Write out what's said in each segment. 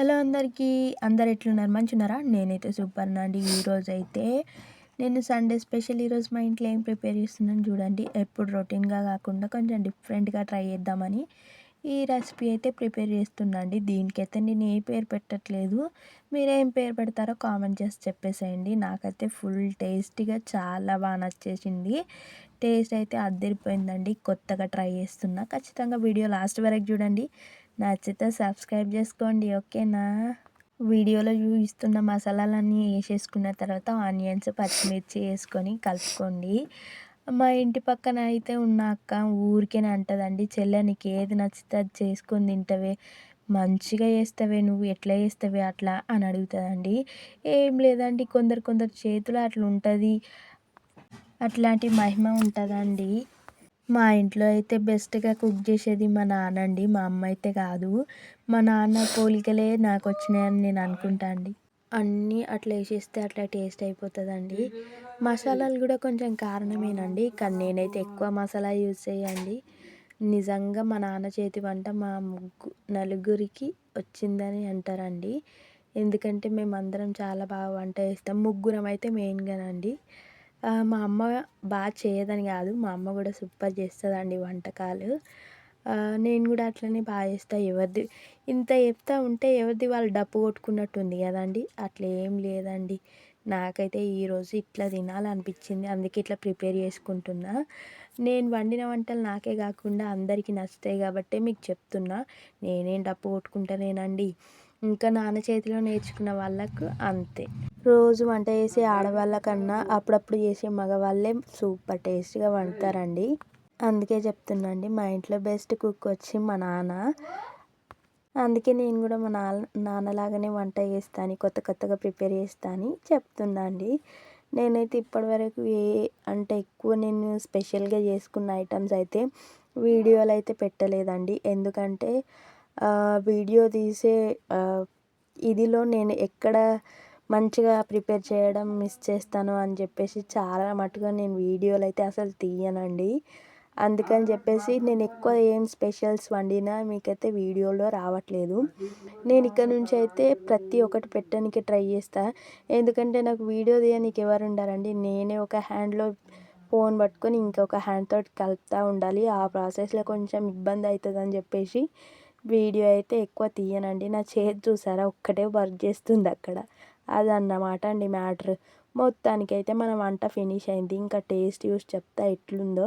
Hello అందరికీ అందరు ఎట్లున్నారు? మంచున్నారా నేనైతే సూపర్ అండి. ఈరోజు అయితే నేను సండే స్పెషల్ ఈరోజు మా ఇంట్లో ఏం ప్రిపేర్ చేస్తున్నాను చూడండి. ఎప్పుడు రొటీన్గా కాకుండా కొంచెం డిఫరెంట్గా ట్రై చేద్దామని ఈ రెసిపీ అయితే ప్రిపేర్ చేస్తున్నాండి దీనికైతే నేను ఏ పేరు పెట్టట్లేదు. మీరేం పేరు పెడతారో కామెంట్ చేసి చెప్పేసేయండి. నాకైతే ఫుల్ టేస్టీగా చాలా బాగా నచ్చేసింది. టేస్ట్ అయితే అద్దరిపోయిందండి కొత్తగా ట్రై చేస్తున్నా. ఖచ్చితంగా వీడియో లాస్ట్ వరకు చూడండి. నచ్చితే సబ్స్క్రైబ్ చేసుకోండి ఓకేనా? వీడియోలో చూపిస్తున్న మసాలాలన్నీ వేసేసుకున్న తర్వాత ఆనియన్స్ పచ్చిమిర్చి వేసుకొని కలుపుకోండి. మా ఇంటి పక్కన అయితే ఉన్న అక్క ఊరికేనే అంటదండి చెల్లె నీకు ఏది నచ్చితే అది చేసుకొని తింటవే. మంచిగా చేస్తావే నువ్వు ఎట్లా చేస్తావే అట్లా అని అడుగుతుందండి. ఏం లేదండి కొందరు కొందరు చేతులు అట్లా ఉంటుంది అట్లాంటి మహిమ ఉంటుందండి. మా ఇంట్లో అయితే బెస్ట్గా కుక్ చేసేది మా నాన్న అండి మా అమ్మ అయితే కాదు. మా నాన్న పోలికలే నాకు వచ్చినాయని నేను అనుకుంటా అండి. అన్నీ అట్లా వేసేస్తే అట్లా టేస్ట్ అయిపోతుందండి. మసాలాలు కూడా కొంచెం కారణమేనండి కానీ నేనైతే ఎక్కువ మసాలా యూజ్ చేయండి నిజంగా మా నాన్న చేతి వంట మా ముగ్గు నలుగురికి వచ్చిందని అంటారండి. ఎందుకంటే మేమందరం చాలా బాగా వంట చేస్తాం. ముగ్గురం అయితే మెయిన్గానండి. మా అమ్మ బాగా చేయదని కాదు మా అమ్మ కూడా సూపర్ చేస్తుందండి వంటకాలు. నేను కూడా అట్లనే బాగా చేస్తాను ఎవరిది ఇంత చెప్తా ఉంటే ఎవరిది వాళ్ళు డప్పు కొట్టుకున్నట్టు ఉంది కదండి అట్లా ఏం లేదండి. నాకైతే ఈరోజు ఇట్లా తినాలనిపించింది అందుకే ఇట్లా ప్రిపేర్ చేసుకుంటున్నా. నేను వండిన వంటలు నాకే కాకుండా అందరికీ నచ్చుతాయి కాబట్టి మీకు చెప్తున్నా నేనేం డప్పు కొట్టుకుంటానేనండి ఇంకా నాన్న చేతిలో నేర్చుకున్న వాళ్ళకు అంతే. రోజు వంట చేసే ఆడవాళ్ళకన్నా అప్పుడప్పుడు చేసే మగవాళ్ళే సూపర్ టేస్ట్గా వండుతారండి. అందుకే చెప్తున్నాండి మా ఇంట్లో బెస్ట్ కుక్ వచ్చి మా నాన్న. అందుకే నేను కూడా మా నాన్న నాన్నలాగానే వంట చేస్తాను కొత్త కొత్తగా ప్రిపేర్ చేస్తాను చెప్తున్నా అండి. నేనైతే ఇప్పటివరకు ఏ అంటే ఎక్కువ నేను స్పెషల్గా చేసుకున్న ఐటమ్స్ అయితే వీడియోలు అయితే పెట్టలేదండి. ఎందుకంటే వీడియో తీసే ఇదిలో నేను ఎక్కడ మంచిగా ప్రిపేర్ చేయడం మిస్ చేస్తాను అని చెప్పేసి చాలా మటుగా నేను వీడియోలు అయితే అసలు తీయనండి. అందుకని చెప్పేసి నేను ఎక్కువ ఏం స్పెషల్స్ వండినా మీకైతే వీడియోలో రావట్లేదు. నేను ఇక్కడ నుంచి అయితే ప్రతి ఒక్కటి పెట్టడానికి ట్రై చేస్తా. ఎందుకంటే నాకు వీడియో తీయడానికి ఎవరు ఉండాలండి నేనే ఒక హ్యాండ్లో ఫోన్ పట్టుకొని ఇంకొక హ్యాండ్ తోటి కలుపుతూ ఉండాలి. ఆ ప్రాసెస్లో కొంచెం ఇబ్బంది అవుతుంది అని చెప్పేసి వీడియో అయితే ఎక్కువ తీయనండి. నా చేతి చూసారా? ఒక్కటే వర్క్ చేస్తుంది అక్కడ. అదన్నమాట అండి మ్యాటర్. మొత్తానికైతే మన వంట ఫినిష్ అయింది. ఇంకా టేస్ట్ చూసి చెప్తా ఎట్లుందో.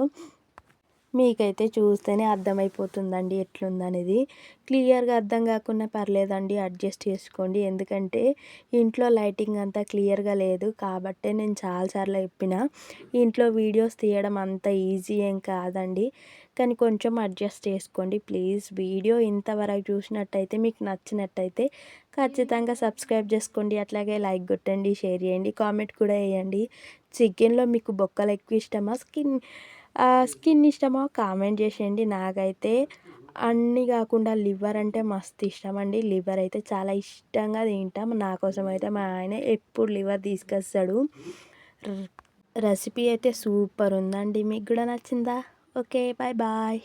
మీకైతే చూస్తేనే అర్థమైపోతుందండి ఎట్లుందనేది. క్లియర్గా అర్థం కాకుండా పర్లేదండి అడ్జస్ట్ చేసుకోండి. ఎందుకంటే ఇంట్లో లైటింగ్ అంతా క్లియర్గా లేదు కాబట్టే నేను చాలాసార్లు చెప్పిన ఇంట్లో వీడియోస్ తీయడం అంత ఈజీ ఏం కాదండి. కానీ కొంచెం అడ్జస్ట్ చేసుకోండి ప్లీజ్. వీడియో ఇంతవరకు చూసినట్టయితే మీకు నచ్చినట్టయితే ఖచ్చితంగా సబ్స్క్రైబ్ చేసుకోండి అట్లాగే లైక్ కొట్టండి షేర్ చేయండి కామెంట్ కూడా వేయండి. చికెన్లో మీకు బొక్కలు ఎక్కువ ఇష్టమా? స్కిన్ స్కిన్ ఇష్టమో? కామెంట్ చేసేయండి. నాకైతే అన్నీ కాకుండా లివర్ అంటే మస్తు ఇష్టం అండి. లివర్ అయితే చాలా ఇష్టంగా తింటాం. నా కోసం అయితే మా ఆయన ఎప్పుడు లివర్ తీసుకొస్తాడు. రెసిపీ అయితే సూపర్ ఉందండి. మీకు కూడా నచ్చిందా? Okay bye bye